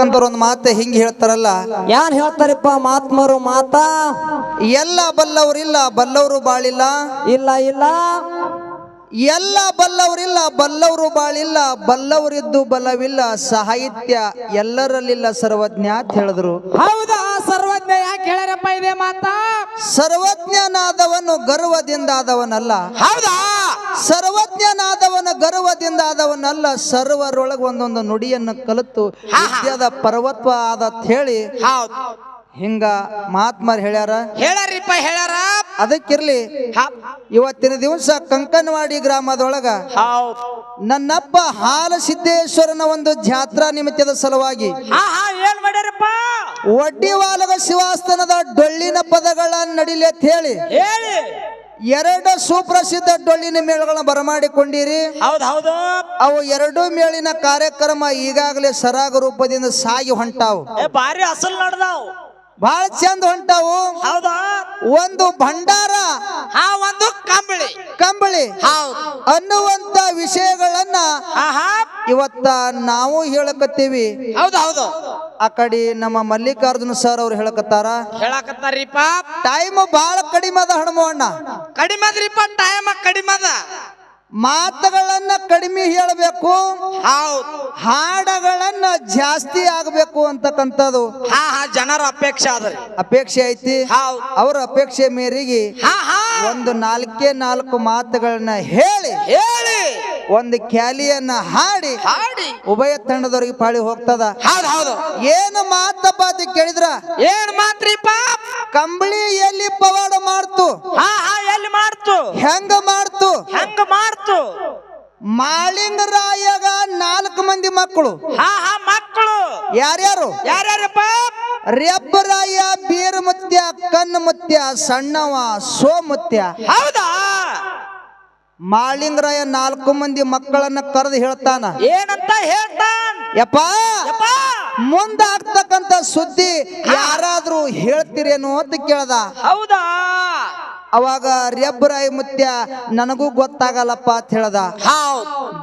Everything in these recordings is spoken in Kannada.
ಹೇಳ್ಬೇಕಂದ್ರ ಒಂದು ಮಾತು ಹಿಂಗೆ ಹೇಳ್ತಾರಲ್ಲ ಯಾರು ಹೇಳ್ತಾರಪ್ಪ ಮಾತ್ಮರು ಮಾತಾ? ಎಲ್ಲ ಬಲ್ಲವರಿಲ್ಲ ಬಲ್ಲವರು ಬಾಳಿಲ್ಲ. ಇಲ್ಲ ಇಲ್ಲ. ಎಲ್ಲ ಬಲ್ಲವರಿಲ್ಲ ಬಲ್ಲವರು ಬಾಳಿಲ್ಲ ಬಲ್ಲವರಿದ್ದು ಬಲವಿಲ್ಲ ಸಾಹಿತ್ಯ ಎಲ್ಲರಲ್ಲಿಲ್ಲ ಸರ್ವಜ್ಞ ಅಂತ ಹೇಳಿದ್ರು. ಹೌದಾ ಸರ್ವಜ್ಞ ಯಾಕೆ ಹೇಳ್ಯಾರಪ್ಪ ಇದೆ ಮಾತಾ? ಸರ್ವಜ್ಞನಾದವನು ಗರ್ವದಿಂದಾದವನಲ್ಲ. ಹೌದಾ? ಸರ್ವಜ್ಞನಾದವನ ಗರ್ವದಿಂದ ಆದವನಲ್ಲ ಸರ್ವರೊಳಗೆ ಒಂದೊಂದು ನುಡಿಯನ್ನು ಕಲಿತು ವಿದ್ಯಾದ ಪರ್ವತ್ವ ಆದತ್ ಹೇಳಿ. ಹಿಂಗ ಮಹಾತ್ಮರು ಹೇಳ್ಯಾರ. ಹೇಳ್ಯಾರಿಪ್ಪ ಹೇಳ್ಯಾರ. ಅದಕ್ಕಿರ್ಲಿ ಇವತ್ತಿನ ದಿವಸ ಕಂಕನವಾಡಿ ಗ್ರಾಮದೊಳಗ ನನ್ನಪ್ಪ ಹಾಲ ಸಿದ್ದೇಶ್ವರನ ಒಂದು ಜಾತ್ರಾ ನಿಮಿತ್ತದ ಸಲುವಾಗಿ ಒಡ್ಡಿವಾಲಗ ಶಿವಾಸ್ತನದ ಡೊಳ್ಳಿನ ಪದಗಳ ನಡಿಲಿ ಅಂತ ಹೇಳಿ. ಹೇಳಿ. ಎರಡು ಸುಪ್ರಸಿದ್ಧ ಡೊಳ್ಳಿನ ಮೇಳಗಳನ್ನ ಬರಮಾಡಿಕೊಂಡಿರಿ. ಹೌದು ಹೌದು. ಅವು ಎರಡು ಮೇಳಿನ ಕಾರ್ಯಕ್ರಮ ಈಗಾಗಲೇ ಸರಾಗ ರೂಪದಿಂದ ಸಾಗಿ ಹೊಂಟಾವು. ಏ ಬಾರಿ ಅಸಲ್ ನಡ್ದಾವ್. ಬಹಳ ಚಂದ ಹೊಂಟಾವು. ಹೌದಾ? ಒಂದು ಭಂಡಾರ ಆ ಒಂದು ಕಂಬಳಿ. ಕಂಬಳಿ. ಅನ್ನುವಂತ ವಿಷಯಗಳನ್ನ ಇವತ್ತ ನಾವು ಹೇಳಕತ್ತೀವಿ. ಹೌದು ಹೌದು. ಆ ಕಡೆ ನಮ್ಮ ಮಲ್ಲಿಕಾರ್ಜುನ ಸರ್ ಅವ್ರು ಹೇಳಕತ್ತಾರ. ಹೇಳಕತ್ತಾರೀಪ ಟೈಮ್ ಬಹಳ ಕಡಿಮೆ ಅದ ಹಣಮು ಅಣ್ಣ ಕಡಿಮದ್ರಿಪ್ಪ ಟೈಮ್ ಕಡಿಮದ. ಮಾತುಗಳನ್ನ ಕಡಿಮೆ ಹೇಳಬೇಕು. ಹೌದು. ಹಾಡಗಳನ್ನ ಜಾಸ್ತಿ ಆಗಬೇಕು ಅಂತಕ್ಕಂಥದ್ದು. ಹಾ ಹಾ ಜನರ ಅಪೇಕ್ಷೆ ಆದ್ರೆ. ಅಪೇಕ್ಷೆ ಐತಿ? ಹೌದು. ಅವರ ಅಪೇಕ್ಷೆ ಮೇರೆಗೆ ಹಾ ಹಾ. ಒಂದು ನಾಲ್ಕೇ ನಾಲ್ಕು ಮಾತುಗಳನ್ನ ಹೇಳಿ. ಹೇಳಿ. ಒಂದು ಕ್ಯಾಲಿಯನ್ನ ಹಾಡಿ ಹಾಡಿ. ಉಭಯ ತಂಡದವರಿಗೆ ಪಾಳಿ ಹೋಗ್ತದ. ಹೌದು ಹೌದು. ಏನು ಮಾತಪ್ಪ ಅಂತ ಕೇಳಿದ್ರ? ಏನ್ ಮಾತ್ರಿಪ್ಪ ಕಂಬಳಿ ಎಲ್ಲಿ ಪವಾಡ ಮಾಡ್ತು ಹಾ ಹಾ ಎಲ್ಲಿ ಮಾಡ್ತು ಹೆಂಗ ಮಾಡ್ತು ಹೆಂಗ ಮಾಡ್ತು ಮಾಳಿಂಗರಾಯಗ ನಾಲ್ಕು ಮಂದಿ ಮಕ್ಕಳು. ಹಾ ಹಾ ಮಕ್ಕಳು. ಯಾರ್ಯಾರು? ಯಾರ್ಯಾರಪ್ಪ? ರೆಬ್ಬರಾಯ ಬೀರಮುತ್ಯ ಕನ್ನಮುತ್ಯ ಸಣ್ಣವ ಸೋಮುತ್ಯ. ಹೌದಾ? ಮಾಳಿಂಗರಾಯ ನಾಲ್ಕು ಮಂದಿ ಮಕ್ಕಳನ್ನ ಕರೆದು ಹೇಳ್ತಾನ. ಏನಂತ ಹೇಳ್ತಾನ? ಯಪ್ಪ ಮುಂದಾಗ್ತಕ್ಕಂತ ಸುದ್ದಿ ಯಾರಾದ್ರೂ ಹೇಳ್ತೀರೇನೋ ಅಂತ ಕೇಳ್ದ. ಹೌದಾ? ಅವಾಗ ರೆಬ್ಬರಾಯ ಮುತ್ಯ ನನಗೂ ಗೊತ್ತಾಗಲ್ಲಪ್ಪ ಅಂತ ಹೇಳ್ದ.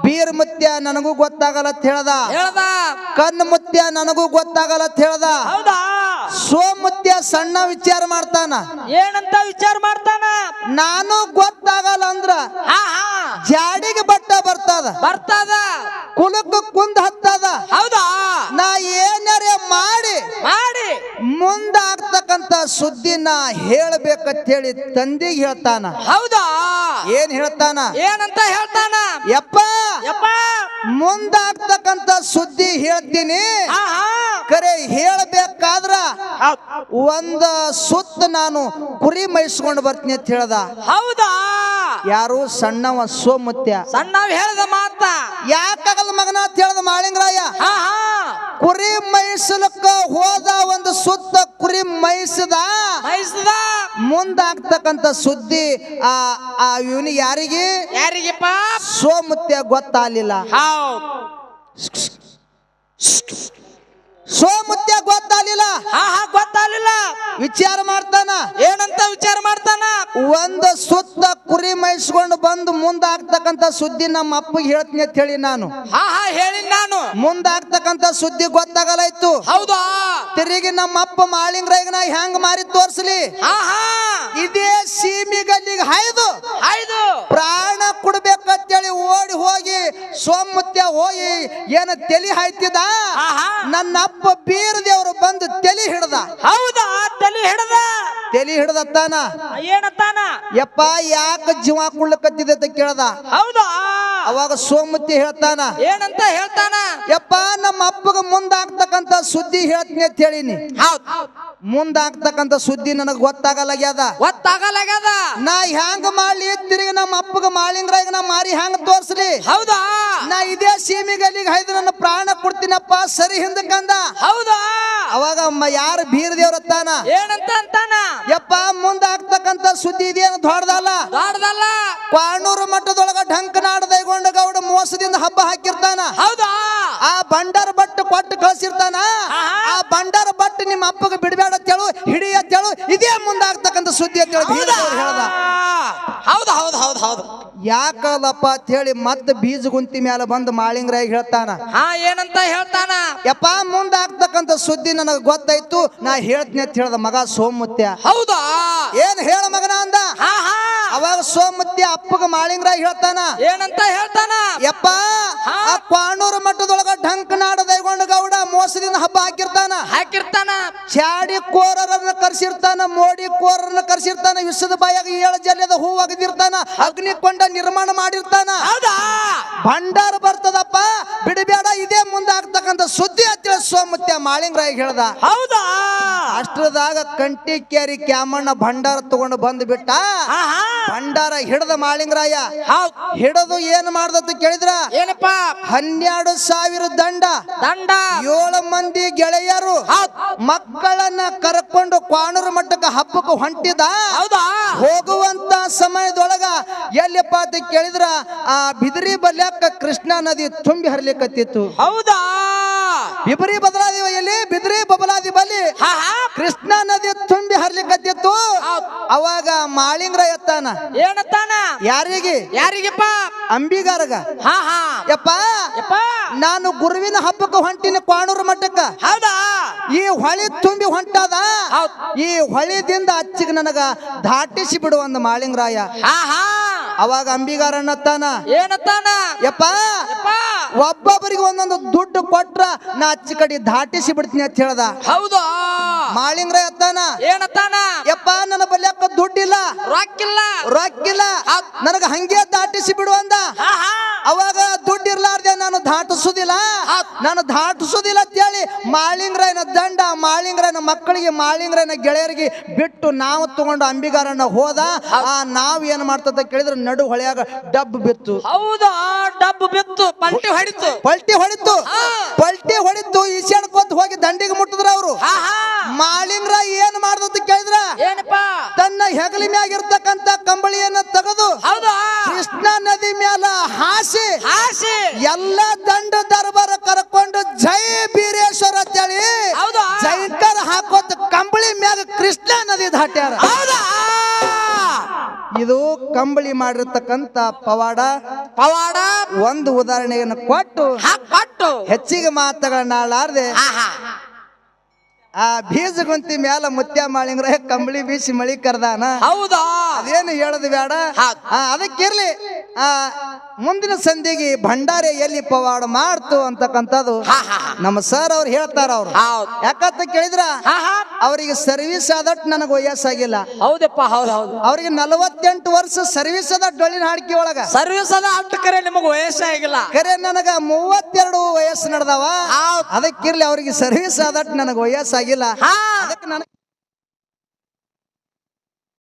ಬೀರ್ ಮುತ್ಯ ನನಗೂ ಗೊತ್ತಾಗಲ್ಲ ಅಂತ ಹೇಳ್ದ. ಹೇಳ್ದ? ಕಣ್ಣು ಮುತ್ಯ ನನಗೂ ಗೊತ್ತಾಗಲ್ಲ ಅಂತ ಹೇಳ್ದ. ಹೌದಾ? ಸೋಮುತ್ಯ ಸಣ್ಣ ವಿಚಾರ ಮಾಡ್ತಾನ. ಏನಂತ ವಿಚಾರ ಮಾಡ್ತಾನ? ನಾನು ಗೊತ್ತಾಗಲ್ಲ ಅಂದ್ರ ಜಾಡಿಗೆ ಬಟ್ಟ ಬರ್ತದ. ಬರ್ತದ. ಕುಲಕ್ಕ ಕುಂದ್ ಹತ್ತದ. ಹೌದಾ? ನಾ ಏನಾರೇ ಮಾಡಿ ಮಾಡಿ. ಮುಂದಾಗ್ತಕ್ಕಂತ ಸುದ್ದಿನ ಹೇಳ್ಬೇಕಂತ ಹೇಳಿ ತಂದಿಗೆ ಹೇಳ್ತಾನ. ಹೌದಾ? ಏನ್ ಹೇಳ್ತಾನ? ಏನಂತ ಹೇಳ್ತಾನ? ಯಪ್ಪ ಯಪ್ಪ. ಮುಂದಾಗ್ತಕ್ಕಂತ ಸುದ್ದಿ ಹೇಳ್ತೀನಿ. ಕರೆ ಹೇಳ್ಬೇಕಾದ್ರ. ಒಂದ ಸುತ್ತ ನಾನು ಕುರಿ ಮೈಸ್ಕೊಂಡು ಬರ್ತೀನಿ ಅಂತ ಹೇಳ್ದ. ಹೌದಾ? ಯಾರು? ಸಣ್ಣವ ಸೋಮುತ್ಯ. ಸಣ್ಣವ ಹೇಳ್ದ ಮಾತ. ಯಾಕಾಗಲ್ಲ ಮಗನ ಅಂತ ಹೇಳ್ದ ಮಾಳಿಂಗರಾಯ? ಕುರಿ ಮೈಸಲಕ್ಕ ಹೋದ ಒಂದು ಸುತ್ತ ಕುರಿ ಮೈಸದ ಮೈಸದ ಮುಂದಾಗ್ತಕ್ಕಂತ ಸುದ್ದಿ ಆ ಆ ಇವನು ಯಾರಿಗೆ? ಯಾರಿಗೆಪ್ಪ ಸೋಮುತ್ಯ ಗೊತ್ತಾಗ್ಲಿಲ್ಲ. ಹೌದ್. ಸೋಮುತ್ಯ ಗೊತ್ತಾಲಿಲ್ಲ ಹಾ ಹಾ ಗೊತ್ತಾಗ್ಲಿಲ್ಲ. ವಿಚಾರ ಮಾಡ್ತಾನ ಏನಂತ ವಿಚಾರ ಮಾಡ್ತಾನ ಒಂದು ಸುತ್ತ ಮೈಸ್ಕೊಂಡು ಬಂದು ಮುಂದಾಗ್ತಕ್ಕಂತ ಸುದ್ದಿ ನಮ್ಮ ಅಪ್ಪಗೆ ಹೇಳ್ತೀನಿ ಅಂತ ಹೇಳಿ ನಾನು. ಹಾ ಹಾ ಹೇಳಿ ನಾನು. ಮುಂದಾಗ್ತಕ್ಕಂತ ಸುದ್ದಿ ಗೊತ್ತಾಗಲಾಯ್ತು. ಹೌದಾ? ತಿರುಗಿ ನಮ್ಮ ಅಪ್ಪ ಮಾಳಿಂಗ್ರಾಗ ನಾ ಹೆಂಗ್ ಮಾರಿ ತೋರ್ಸ್ಲಿ? ಹಾ ಹಾ. ಇದೇ ಸೀಮಿಗಲ್ಲಿಗೆ ಹಾಯ್ದು. ಹೈದು ಪ್ರಾಣ ಕೊಡ್ಬೇಕಂತೇಳಿ ಓಡಿ ಹೋಗಿ ಸೋಮತ್ಯ ಹೋಗಿ ಏನ ತಲೆ ಹಾಯ್ತಿದ ನನ್ನ ಅಪ್ಪ ಬೀರ ದೇವರು ಬಂದು ತಲೆ ಹಿಡ್ದ. ಹೌದಾ? ತಲೆ ಹಿಡದ? ತಲಿ ಹಿಡ್ದತ್ತಾನ? ಏನತ್ತಾನ? ಯಪ್ಪ ಯಾಕ ಜೀವ ಕುಳ್ಳಕತ್ತಿದೆ ಅಂತ ಕೇಳ್ದ? ಹೌದಾ? ಅವಾಗ ಸೋಮತಿ ಹೇಳ್ತಾನ ಏನಂತ ಹೇಳ್ತಾನ? ಯಪ್ಪ ನಮ್ಮ ಅಪ್ಪಗ ಮುಂದಾಗ್ತಕ್ಕಂತ ಸುದ್ದಿ ಹೇಳ್ತೀನಿ ಅಂತ ಹೇಳಿನಿ. ಮುಂದಾಗ್ತಕ್ಕಂತ ಸುದ್ದಿ ನನಗೆ ಗೊತ್ತಾಗಲಾಗ್ಯದ. ಗೊತ್ತಾಗಲಾಗ್ಯದ? ನಾ ಹ್ಯಾಂಗ ಮಾಡ್ಲಿ ತಿರುಗಿ ನಮ್ಮ ಅಪ್ಪಗ ಮಾಳಿಂಗ್ರಾಗ ನಾ ಮಾರಿ ಹ್ಯಾಂಗ ತೋರ್ಸ್ಲಿ. ಹೌದಾ? ನಾ ಇದೇ ಸೀಮಿಗಲ್ಲಿಗೆ ಹೈದು ನನ್ನ ಪ್ರಾಣ ಕೊಡ್ತೀನಪ್ಪ ಸರಿ ಹಿಂದಕ್ಕಂದ ಹೌದಾ? ಅವಾಗ ಯಾರು ಬೀರ್ ಏನಂತ ಅಂತಾನ? ಯಪ್ಪ ಮುಂದಾಗ್ತಕ್ಕಂತ ಸುದ್ದಿ ಇದೇನು ದೊಡ್ಡದಲ್ಲ? ದೊಡ್ಡದಲ್ಲ. ಕ್ವಾಣೂರು ಮಠದೊಳಗ ಢಂಕನಾಡ ದೈಗೊಂಡ ಗೌಡ ಮೋಸದಿಂದ ಹಬ್ಬ ಹಾಕಿರ್ತಾನ. ಹೌದಾ? ಆ ಬಂಡಾರ ಬಟ್ಟು ಕೊಟ್ಟು ಕಳ್ಸಿರ್ತಾನ. ಆ ಬಂಡಾರ ಬಟ್ಟು ನಿಮ್ಮ ಅಪ್ಪಗೆ ಬಿಡಬೇಡ ಅಂತೇಳು ಹಿಡಿ ಅಂತೇಳು ಇದೇ ಮುಂದಾಗ್ತಕ್ಕಂತ ಸುದ್ದಿ ಅಂತ ಹೇಳಿದ ದೇವ್ರು ಹೇಳ್ದ. ಹೌದು ಹೌದು ಹೌದು ಹೌದು. ಯಾಕಲ್ಲಪ್ಪ ಅಂತ ಹೇಳಿ ಮತ್ತೆ ಬೀಜ ಗುಂತಿ ಮೇಲೆ ಬಂದು ಮಾಳಿಂಗ್ರಾಯ ಹೇಳ್ತಾನ? ಹಾ ಏನಂತ ಹೇಳ್ತಾನ? ಯಪ್ಪ ಮುಂದಾಗ್ತಕ್ಕಂತ ಸುದ್ದಿ ನನಗೆ ಗೊತ್ತಾಯ್ತು. ನಾ ಹೇಳ್ತೀನಿ ಅಂತ ಹೇಳ್ದ ಮಗ ಸೋಮುತ್ಯ. ಹೌದಾ? ಏನ್ ಹೇಳ ಮಗನ ಅಂದ? ಹಾ ಹಾ ಅವಾಗ ಸೋಮತಿ ಅಪ್ಪಗ ಮಾಳಿಂಗ್ರ ಹೇಳ್ತಾನ ಏನಂತ ಹೇಳ್ತಾನ? ಯಪ್ಪ ಆ ಕ್ವಾಣೂರ ಮಠದೊಳಗ ಢಂಕ್ ನಾಡ ದೈಗೊಂಡ ಗೌಡ ಮೋಸದಿಂದ ಹಬ್ಬ ಹಾಕಿರ್ತಾನ. ಹಾಕಿರ್ತಾನ. ಚಾಡಿ ಕೋರರನ್ನ ಕರ್ಸಿರ್ತಾನ ಮೋಡಿ ಕೋರರನ್ನ ಕರ್ಸಿರ್ತಾನ ವಿಶ್ವದ ಬಾಯಾಗ ಏಳು ಜಲ್ಲದ ಹೂ ಒಗದಿರ್ತಾನ ಅಗ್ನಿ ಕೊಂಡ ನಿರ್ಮಾಣ ಮಾಡಿರ್ತಾನ. ಹೌದಾ? ಭಂಡಾರ ಬರ್ತದಪ್ಪ ಬಿಡಬೇಡ ಇದೇ ಮುಂದೆ ಆಗ್ತಕ್ಕಂಥ ಸುದ್ದಿ ಅಂತೇಳಿ ಸೋಮತ್ಯ ಮಾಳಿಂಗರಾಯ ಹೇಳ್ದ. ಹೌದಾ? ಅಷ್ಟರದಾಗ ಕಂಟಿ ಕೇರಿ ಕ್ಯಾಮಣ್ಣ ಭಂಡಾರ ತಗೊಂಡು ಬಂದು ಬಿಟ್ಟ ಹಾ ಹಾ ಭಂಡಾರ ಹಿಡದ ಮಾಳಿಂಗರಾಯ. ಹಿಡದು ಏನ್ ಮಾಡ್ದತ್ತು ಕೇಳಿದ್ರ? ಏನಪ್ಪ? ಹನ್ನೆರಡು ಸಾವಿರ ದಂಡ. ದಂಡ. ಏಳು ಮಂದಿ ಗೆಳೆಯರು. ಮಕ್ಕಳನ್ನ ಕರ್ಕೊಂಡು ಕ್ವಾಣೂರು ಮಟ್ಟಕ್ಕೆ ಹಬ್ಬಕ್ಕೆ ಹೊಂಟಿದ. ಹೌದಾ? ಹೋಗುವಂತ ಸಮಯದೊಳಗ ಎಲ್ಲಿಪ್ಪ ಅಂತ ಕೇಳಿದ್ರ ಆ ಬಿದಿರಿ ಬಲ್ಯಾಕ ಕೃಷ್ಣಾ ನದಿ ತುಂಬಿ ಹರಿಲಿಕ್ಕತ್ತಿತ್ತು ಹೌದಾ? ಬಿಬರಿ ಬದಲಾದಿ ಎಲ್ಲಿ ಬಿದಿರಿ ಬಬಲಾದಿ ಬಲಿ ಕೃಷ್ಣಾ ನದಿ ತುಂಬಿ ಹರಿಲಿಕ್ಕತ್ತಿತ್ತು. ಅವಾಗ ಮಾಳಿಂದ್ರ ಎತ್ತಾನ? ಏನತ್ತಾನ ಯಾರಿಗೆ? ಯಾರಿಗಪ್ಪ? ಅಂಬಿಗಾರಗ. ಹಾ ಹಾ. ಯಪ್ಪ ಯಪ್ಪ. ನಾನು ಗುರುವಿನ ಹಬ್ಬಕ್ಕೆ ಹೊಂಟಿನ ಕ್ವಾಣೂರು ಮಟ್ಟಕ್ಕ ಹೌದಾ? ಈ ಹೊಳಿ ತುಂಬಿ ಹೊಂಟದ. ಈ ಹೊಳಿದಿಂದ ಅಚ್ಚಿಗೆ ನನಗ ದಾಟಿಸಿ ಬಿಡು ಒಂದು ಮಾಳಿಂಗರಾಯ. ಹಾ ಹಾ. ಅವಾಗ ಅಂಬಿಗಾರಣ್ಣತ್ತಾನ ಏನಂತಾನ ಯಪ್ಪ ಯಪ್ಪ. ಒಬ್ಬೊಬ್ಬರಿಗೆ ಒಂದೊಂದು ದುಡ್ಡು ಕೊಟ್ರ ನಾ ಅಚ್ಚಿ ಕಡೆ ದಾಟಿಸಿ ಬಿಡ್ತೀನಿ ಅಂತ ಹೇಳ್ದ. ಹೌದು? ಮಾಳಿಂಗ್ರ ಎತ್ತಾನ? ಏನತ್ತಾನ ಯಪ್ಪ ರೊಕ್ಕಿಲ್ಲ. ರೊಕ್ಕಿಲ್ಲ. ನನಗ ಹಂಗೆ ದಾಟಿಸಿ ಬಿಡು ಅಂದ. ಅವಾಗ ದುಡ್ಡು ಇರ್ಲಾರ್ದೆ ನಾನು ದಾಟಿಸುದಿಲ್ಲ. ನಾನು ದಾಟಿಸುದಿಲ್ಲ ಅಂತೇಳಿ ಮಾಳಿಂಗ್ರಾಯನ ದಂಡ ಮಾಳಿಂಗ್ರನ ಮಕ್ಕಳಿಗೆ ಮಾಳಿಂಗ್ರಾಯನ ಗೆಳೆಯರಿಗೆ ಬಿಟ್ಟು ನಾವು ತಗೊಂಡು ಅಂಬಿಗಾರನ ಹೋದ. ಆ ನಾವ್ ಏನ್ ಮಾಡ್ತದ ಕೇಳಿದ್ರೆ ನಡು ಹೊಳೆಯಾಗ ಡಬ್ ಬಿತ್ತು. ಹೌದು? ಡಬ್ ಬಿತ್ತು ಪಲ್ಟಿ ಹೊಡಿತು. ಪಲ್ಟಿ ಹೊಡಿತು. ಪಲ್ಟಿ ಹೊಡಿತು ಈಶಾಡ್ಕೊತ್ ಹೋಗಿ ದಂಡಿಗೆ ಮುಟ್ಟಿದ್ರ ಅವರು. ಹಾ ಹಾ. ಮಾಳಿಂಗ್ರ ಏನ್ ಮಾಡ್ದಂತ ಕೇಳಿದ್ರ? ಏನಪ್ಪಾ? ಹೆಗಲಿ ಮ್ಯಾಗಿರ್ತಕ್ಕಂತ ಕಂಬಳಿಯನ್ನ ತೆಗೆದು ಹೌದಾ? ಕೃಷ್ಣ ನದಿ ಮ್ಯಾಲ ಹಾಸಿ ಹಾಸಿ. ಎಲ್ಲ ದಂಡ ದರ್ಬಾರ ಕರ್ಕೊಂಡು ಜೈ ಬೀರೇಶ್ವರ ಅಂತೇಳಿ ಹೌದಾ? ಜೈಕರ್ ಹಾಕೋತ ಕಂಬಳಿ ಮ್ಯಾಗ ಕೃಷ್ಣ ನದಿ ದಾಟ್ಯಾರ. ಹೌದಾ? ಇದು ಕಂಬಳಿ ಮಾಡಿರ್ತಕ್ಕಂತ ಪವಾಡ. ಪವಾಡ? ಒಂದು ಉದಾಹರಣೆಯನ್ನು ಕೊಟ್ಟು ಹಾಕೊಟ್ಟು ಹೆಚ್ಚಿಗೆ ಮಾತುಗಳನ್ನ ಆಳಾರ್ದೆ ಹಾ ಹಾ. ಆ ಬೀಜ ಗುಂತಿ ಮ್ಯಾಲ ಮುತ್ಯ ಮಾಳಿಂಗ್ರ ಕಂಬಳಿ ಬೀಸಿ ಮಳಿ ಕರ್ದಾನ. ಹೌದಾ? ಅದೇನು ಹೇಳದ್ ಬೇಡ. ಅದಕ್ಕಿರ್ಲಿ ಆ ಮುಂದಿನ ಸಂಧಿಗೆ ಭಂಡಾರೆ ಎಲ್ಲಿ ಪವಾಡ ಮಾಡ್ತು ಅಂತಕ್ಕಂಥದ್ದು ನಮ್ಮ ಸರ್ ಅವ್ರು ಹೇಳ್ತಾರ ಅವ್ರು. ಯಾಕಂತ ಕೇಳಿದ್ರ? ಅವರಿಗೆ ಸರ್ವಿಸ್ ಆದಷ್ಟು ನನಗೆ ವಯಸ್ಸಾಗಿಲ್ಲ. ಹೌದಪ್ಪ ಹೌದು ಹೌದು. ಅವ್ರಿಗೆ ನಲವತ್ತೆಂಟು ವರ್ಷ ಸರ್ವಿಸ್ ಅದ ಡೊಳ್ಳಿನ ಹಾಡಿಕೆ ಒಳಗ. ಸರ್ವಿಸ್ ಅದ ಅಷ್ಟು ಕರೆ ನಿಮಗೆ ವಯಸ್ಸಾಗಿಲ್ಲ. ಕರೆ ನನಗ ಮೂವತ್ತೆರಡು ವಯಸ್ಸು ನಡೆದವ. ಅದಕ್ಕಿರ್ಲಿ ಅವ್ರಿಗೆ ಸರ್ವಿಸ್ ಆದಷ್ಟು ನನಗೆ ವಯಸ್ಸಾಗಿಲ್ಲ. ಅದಕ್ಕೆ ನನಗೆ